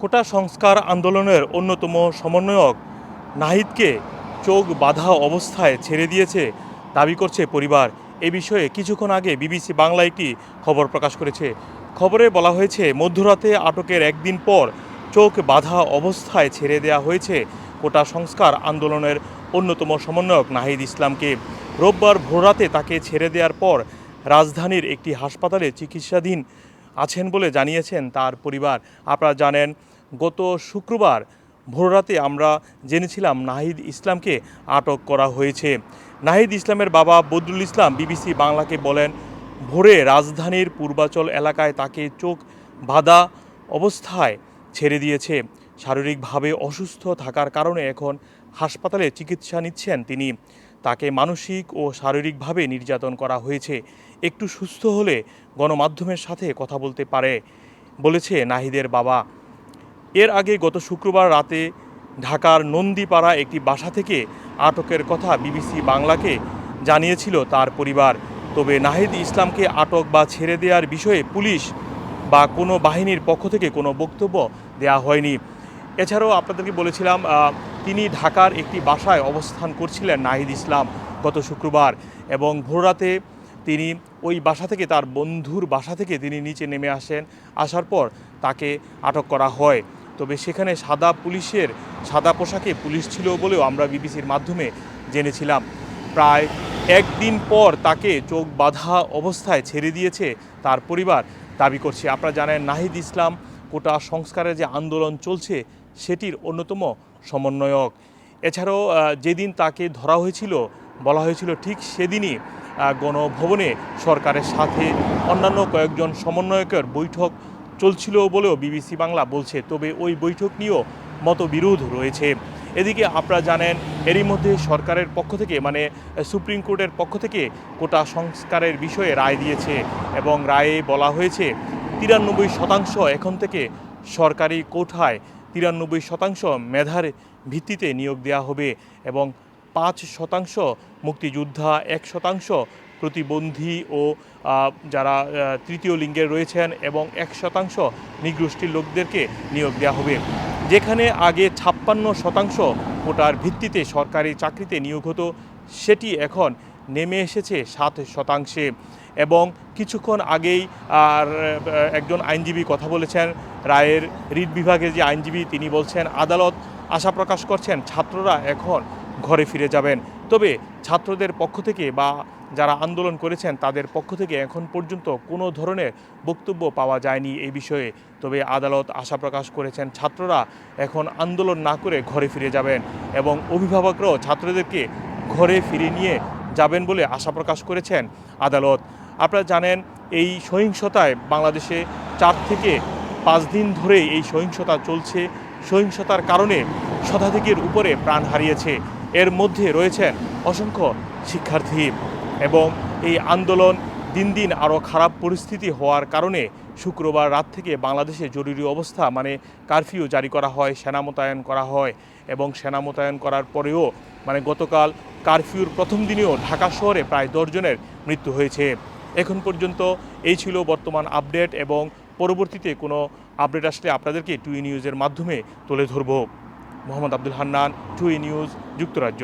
কোটা সংস্কার আন্দোলনের অন্যতম সমন্বয়ক নাহিদকে চোখ বাঁধা অবস্থায় ছেড়ে দিয়েছে, দাবি করছে পরিবার। এ বিষয়ে কিছুক্ষণ আগে বিবিসি বাংলা একটি খবর প্রকাশ করেছে। খবরে বলা হয়েছে, মধ্যরাতে আটকের একদিন পর চোখ বাধা অবস্থায় ছেড়ে দেওয়া হয়েছে কোটা সংস্কার আন্দোলনের অন্যতম সমন্বয়ক নাহিদ ইসলামকে। রোববার ভোররাতে তাকে ছেড়ে দেওয়ার পর রাজধানীর একটি হাসপাতালে চিকিৎসাধীন আছেন বলে জানিয়েছেন তার পরিবার। আপনারা জানেন, গত শুক্রবার ভোররাতে আমরা জেনেছিলাম নাহিদ ইসলামকে আটক করা হয়েছে। নাহিদ ইসলামের বাবা বদরুল ইসলাম বিবিসি বাংলাকে বলেন, ভোরে রাজধানীর পূর্বাচল এলাকায় তাকে চোখ বাঁধা অবস্থায় ছেড়ে দিয়েছে। শারীরিকভাবে অসুস্থ থাকার কারণে এখন হাসপাতালে চিকিৎসা নিচ্ছেন তিনি। তাকে মানসিক ও শারীরিকভাবে নির্যাতন করা হয়েছে। একটু সুস্থ হলে গণমাধ্যমের সাথে কথা বলতে পারে, বলেছে নাহিদের বাবা। এর আগে গত শুক্রবার রাতে ঢাকার নন্দীপাড়া একটি বাসা থেকে আটকের কথা বিবিসি বাংলাকে জানিয়েছিল তার পরিবার। তবে নাহিদ ইসলামকে আটক বা ছেড়ে দেওয়ার বিষয়ে পুলিশ বা কোনো বাহিনীর পক্ষ থেকে কোনো বক্তব্য দেওয়া হয়নি। এছাড়াও আপনাদেরকে বলেছিলাম তিনি ঢাকার একটি বাসায় অবস্থান করছিলেন নাহিদ ইসলাম গত শুক্রবার এবং ভোররাতে তিনি ওই বাসা থেকে তার বন্ধুর বাসা থেকে তিনি নিচে নেমে আসেন। আসার পর তাকে আটক করা হয়। তবে সেখানে সাদা পুলিশের, সাদা পোশাকে পুলিশ ছিল বলেও আমরা বিবিসির মাধ্যমে জেনেছিলাম। প্রায় একদিন পর তাকে চোখ বাঁধা অবস্থায় ছেড়ে দিয়েছে তার পরিবার দাবি করছে। আপনারা জানেন, নাহিদ ইসলাম কোটা সংস্কারের যে আন্দোলন চলছে সেটির অন্যতম সমন্বয়ক। এছাড়াও যেদিন তাকে ধরা হয়েছিল, বলা হয়েছিল ঠিক সেদিনই গণভবনে সরকারের সাথে অন্যান্য কয়েকজন সমন্বয়কের বৈঠক চলছিল বলেও বিবিসি বাংলা বলছে। তবে ওই বৈঠক নিয়েও মতবিরোধ রয়েছে। এদিকে আপনারা জানেন, এরই মধ্যে সরকারের পক্ষ থেকে মানে সুপ্রিম কোর্টের পক্ষ থেকে কোটা সংস্কারের বিষয়ে রায় দিয়েছে এবং রায়ে বলা হয়েছে, তিরানব্বই শতাংশ এখন থেকে সরকারি কোঠায় তিরানব্বই শতাংশ মেধার ভিত্তিতে নিয়োগ দেওয়া হবে এবং পাঁচ শতাংশ মুক্তিযোদ্ধা, এক শতাংশ প্রতিবন্ধী ও যারা তৃতীয় লিঙ্গের রয়েছেন এবং এক শতাংশ নিগোষ্ঠীর লোকদেরকে নিয়োগ দেওয়া হবে। যেখানে আগে ছাপ্পান্ন শতাংশ কোটার ভিত্তিতে সরকারি চাকরিতে নিয়োগ হতো, সেটি এখন নেমে এসেছে সাত শতাংশে। এবং কিছুক্ষণ আগেই, আর একজন আইনজীবী কথা বলেছেন, রায়ের রিট বিভাগের যে আইনজীবী, তিনি বলছেন, আদালত আশা প্রকাশ করছেন, ছাত্ররা এখন ঘরে ফিরে যাবেন। তবে ছাত্রদের পক্ষ থেকে বা যারা আন্দোলন করেছেন, তাদের পক্ষ থেকে এখন পর্যন্ত কোনো ধরনের বক্তব্য পাওয়া যায়নি এই বিষয়ে। তবে আদালত আশা প্রকাশ করেছেন, ছাত্ররা এখন আন্দোলন না করে ঘরে ফিরে যাবেন এবং অভিভাবকরাও ছাত্রদেরকে ঘরে ফিরে নিয়ে যাবেন বলে আশা প্রকাশ করেছেন আদালত। আপনারা জানেন, এই সহিংসতায় বাংলাদেশে চার থেকে পাঁচ দিন ধরে এই সহিংসতা চলছে। সহিংসতার কারণে শতাধিকের উপরে প্রাণ হারিয়েছে। এর মধ্যে রয়েছেন অসংখ্য শিক্ষার্থী এবং এই আন্দোলন দিন দিন আরও খারাপ পরিস্থিতি হওয়ার কারণে শুক্রবার রাত থেকে বাংলাদেশে জরুরি অবস্থা মানে কারফিউ জারি করা হয়, সেনা মোতায়েন করা হয় এবং সেনা মোতায়েন করার পরেও মানে গতকাল কারফিউর প্রথম দিনেও ঢাকা শহরে প্রায় দশজনের মৃত্যু হয়েছে। এখন পর্যন্ত এই ছিল বর্তমান আপডেট এবং পরবর্তীতে কোনো আপডেট আসলে আপনাদেরকে টুই নিউজের মাধ্যমে তুলে ধরব। মোহাম্মদ আব্দুল হান্নান, টুই নিউজ, যুক্তরাজ্য।